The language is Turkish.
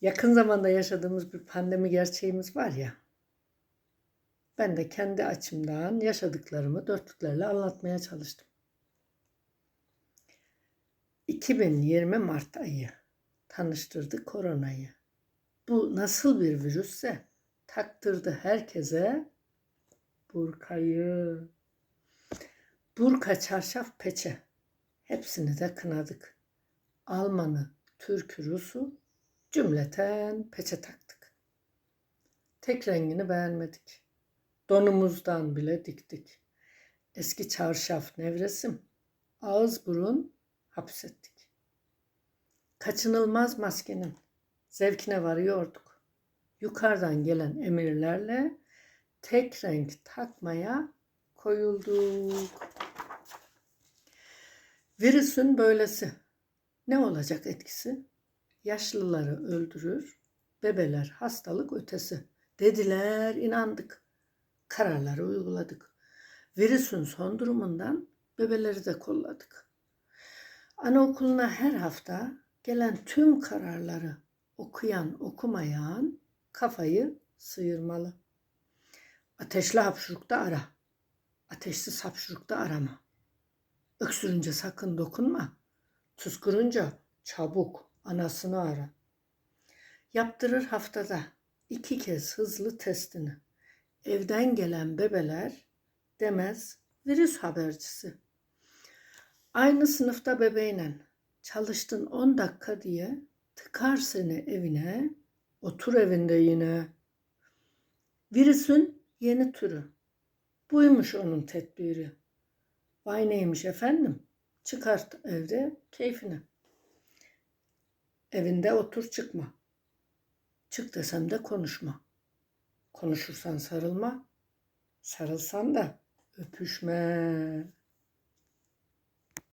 Yakın zamanda yaşadığımız bir pandemi gerçeğimiz var ya. Ben de kendi açımdan yaşadıklarımı dörtlüklerle anlatmaya çalıştım. 2020 Mart ayı tanıştırdı koronayı. Bu nasıl bir virüsse taktırdı herkese burkayı. Burka, çarşaf, peçe hepsini de kınadık. Almanı, Türk'ü, Rus'u cümleten peçe taktık. Tek rengini beğenmedik. Donumuzdan bile diktik. Eski çarşaf nevresim, ağız burun hapsettik. Kaçınılmaz maskenin zevkine varıyorduk. Yukarıdan gelen emirlerle tek renk takmaya koyulduk. Virüsün böylesi. Ne olacak etkisi? Yaşlıları öldürür, bebeler hastalık ötesi. Dediler, inandık. Kararları uyguladık. Virüsün son durumundan bebeleri de kolladık. Anaokuluna her hafta gelen tüm kararları okuyan okumayan kafayı sıyırmalı. Ateşli hapşurukta ara. Ateşsiz hapşurukta arama. Öksürünce sakın dokunma. Tuskurunca çabuk anasını ara. Yaptırır haftada iki kez hızlı testini. Evden gelen bebeler demez virüs habercisi. Aynı sınıfta bebeğinle çalıştın 10 dakika diye tıkar seni evine, otur evinde yine. Virüsün yeni türü. Buymuş onun tedbiri. Vay neymiş efendim? Çıkart evde keyfini. Evinde otur çıkma. Çık desem de konuşma. Konuşursan sarılma. Sarılsan da öpüşme.